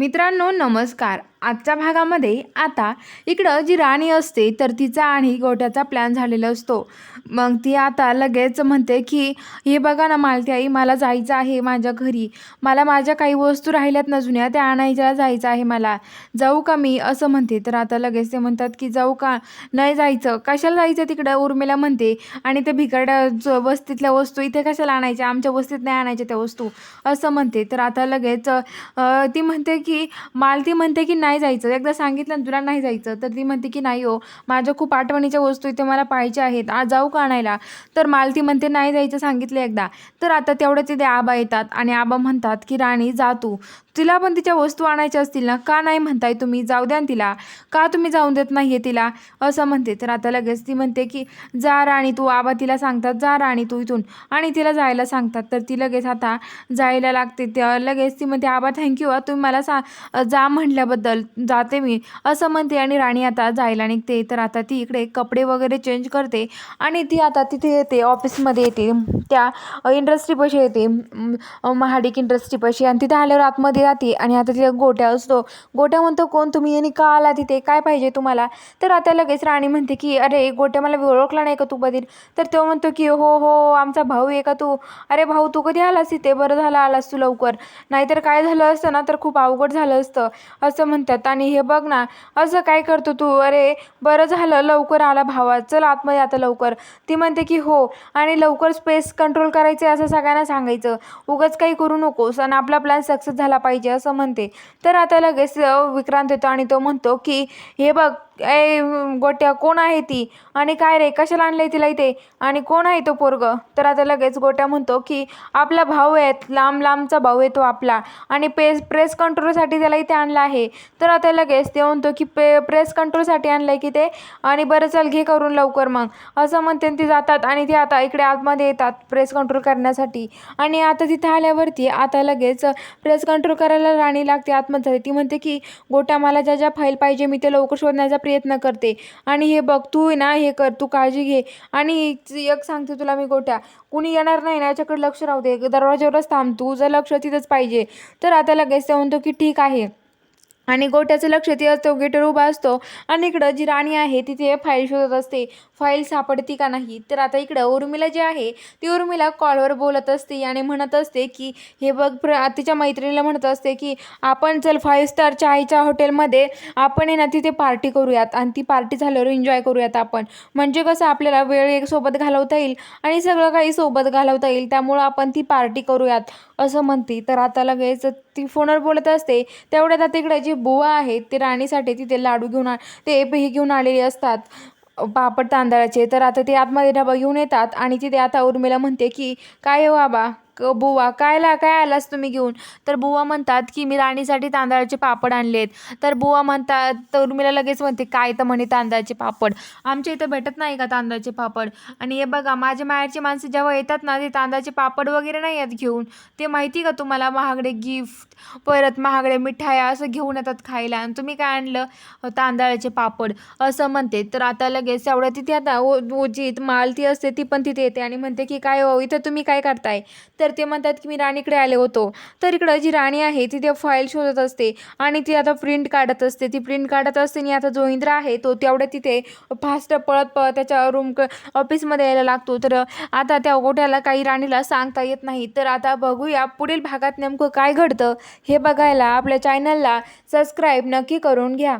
मित्रांनो नमस्कार. आजच्या भागामध्ये आता इकडं जी राणी असते तर तिचा आणि गोट्याचा प्लॅन झालेला असतो. मग ती आता लगेच म्हणते की हे बघा ना मालती आई मला जायचं आहे माझ्या घरी. मला माझ्या काही वस्तू राहिल्यात ना जुन्या त्या आणायच्या जायचं आहे मला. जाऊ का मी? असं म्हणते. तर आता लगेच ते म्हणतात की जाऊ का? नाही जायचं. कशाला जायचं तिकडं? उर्मिला म्हणते. आणि ते भिकारड्या वस्तीतल्या वस्तू इथे कशाला आणायच्या? आमच्या वस्तीत नाही आणायच्या त्या वस्तू. असं म्हणते. तर आता लगेच ती म्हणते की मालती म्हणते की नाही नाही जायचं. एकदा सांगितलं ना तुला नाही जायचं तर ती म्हणते की नाही हो माझ्या खूप आठवणीच्या वस्तू इथे मला पाहिजे आहेत. आज जाऊ का आणायला? तर मालती म्हणते नाही जायचं सांगितलं एकदा. तर आता तेवढे तिथे आबा येतात आणि आबा म्हणतात की राणी जा तू. तिला पण तिच्या वस्तू आणायच्या असतील ना? का नाही म्हणताय तुम्ही? जाऊ द्या तिला. का तुम्ही जाऊन देत नाही आहे तिला? असं म्हणते. तर आता लगेच ती म्हणते की जा राणी तू. आबा तिला सांगतात जा राणी तू इथून. आणि तिला जायला सांगतात. तर ती लगेच आता जायला लागते. त्या लगेच ती म्हणते आबा थँक्यू तुम्ही मला सा जा म्हटल्याबद्दल जाते मी. असं म्हणते आणि राणी आता जायला निघते. तर आता ती इकडे कपडे वगैरे चेंज करते आणि ती आता तिथे येते ऑफिसमध्ये येते. त्या इंडस्ट्रीपाशी येते. महाडिक इंडस्ट्रीपाशी आणि तिथे आल्यावर आतमध्ये जाते आणि आता तिथे गोट्या असतो. गोट्या म्हणतो कोण? तुम्ही आणि का आला तिथे? काय पाहिजे तुम्हाला? तर आता लगेच राणी म्हणते की अरे गोट्या मला ओळखला नाही का तू बधीर तर तो म्हणतो की हो हो आमचा भाऊ आहे का तू? अरे भाऊ तू कधी आलास तिथे बरं झालं आलास तू लवकर. नाहीतर काय झालं असतं ना तर खूप अवघड झालं असतं. असं म्हणतात. आणि हे बघ ना असं काय करतो तू? अरे बरं झालं लवकर आला भावा. चल आतमध्ये आता लवकर. ती म्हणते की हो. आणि लवकर स्पेस कंट्रोल करायचे असं सगळ्यांना सांगायचं. उगाच काही करू नकोस आणि आपला प्लॅन सक्सेस झाला पाहिजे असं म्हणते. तर आता लगेच विक्रांत येतो आणि तो म्हणतो की हे बघ ए गोट्या कोण आहे ती? आणि काय रे कशाला आणलंय तिला इथे? आणि कोण आहे तो पोरग? तर आता लगेच गोट्या म्हणतो की आपला भाऊ आहे लांब लांबचा भाऊ आहे तो आपला. आणि पेस प्रेस कंट्रोलसाठी त्याला इथे आणला आहे. तर आता लगेच ते म्हणतो की पे प्रेस कंट्रोलसाठी आणलं आहे की ते. आणि बरं चल घे करून लवकर मग. असं म्हणते ते जातात. आणि ते आता इकडे आतमध्ये येतात प्रेस कंट्रोल करण्यासाठी. आणि आता तिथे आल्यावरती आता लगेच प्रेस कंट्रोल करायला राणी लागते आतमध्ये. ती म्हणते की गोट्या मला ज्या ज्या फाईल पाहिजे मी ते लवकर शोधण्याचा प्रयत्न करते. आणि हे बघ तू ना हे कर तू काळजी घे. आणि एक सांगते तुला मी गोट्या. कुणी येणार नाही ना याच्याकडे लक्ष राहू दे. दरवाज्यावरच थांब. तुझं लक्ष तिथंच पाहिजे. तर आता लगेच ते म्हणतो की ठीक आहे. आणि गोट्याचं लक्ष ती असतो गेटर उभा असतो. आणि इकडं जी राणी आहे तिथे फाईल शोधत असते. फाईल सापडती का नाही? तर आता इकडं उर्मिला जी आहे ती उर्मिला कॉलवर बोलत असते आणि म्हणत असते की हे बघ प्र तिच्या मैत्रिणीला म्हणत असते की आपण चल फाईव्ह स्टार चायच्या हॉटेलमध्ये आपण आहे ना तिथे पार्टी करूयात आणि ती पार्टी झाल्यावर एन्जॉय करूयात आपण. म्हणजे कसं आपल्याला वेळ एक सोबत घालवता येईल आणि सगळं काही सोबत घालवता येईल त्यामुळं आपण ती पार्टी करूयात असं म्हणते. तर आता लगेच ती फोनवर बोलत असते तेवढ्यात आता जी बुवा आहेत ते राणीसाठी तिथे लाडू घेऊन आ ते हे घेऊन आलेले असतात पापड तांदळाचे. तर आता ते आतमध्ये डबा घेऊन येतात आणि तिथे आता उर्मिला म्हणते की काय हो बाबा क बुवा कायला काय आलास तुम्ही घेऊन? तर बुवा म्हणतात की मी राणीसाठी तांदळाचे पापड आणलेत. तर बुवा म्हणतात तर उर्मिला लगेच म्हणते काय तर म्हणे तांदळाचे पापड. आमच्या इथं भेटत नाही का तांदळाचे पापड? आणि हे बघा माझ्या मायाची माणसं जेव्हा येतात ना ते तांदळाचे पापड वगैरे नाही येत घेऊन. ते माहिती का तुम्हाला? महागडे गिफ्ट परत महागडे मिठाया असं घेऊन येतात खायला. आणि तुम्ही काय आणलं? तांदळाचे पापड. असं म्हणते. तर आता लगेच एवढ्या तिथे आता ओ ओ जी मालती असते ती पण तिथे येते आणि म्हणते की काय हो इथं तुम्ही काय करताय? तर ते म्हणतात की मी राणीकडे आले होतो. तर इकडं जी राणी आहे ती त्या फाईल शोधत असते आणि ती आता प्रिंट काढत असते. ती प्रिंट काढत असते आणि आता जो आहे तो तेवढ्या तिथे फास्ट पळत पळत त्याच्या रूम ऑफिसमध्ये यायला लागतो. तर आता त्या गोठ्याला काही राणीला सांगता येत नाही. तर आता बघूया पुढील भागात नेमकं काय घडतं हे बघायला आपल्या चॅनलला सबस्क्राईब नक्की करून घ्या.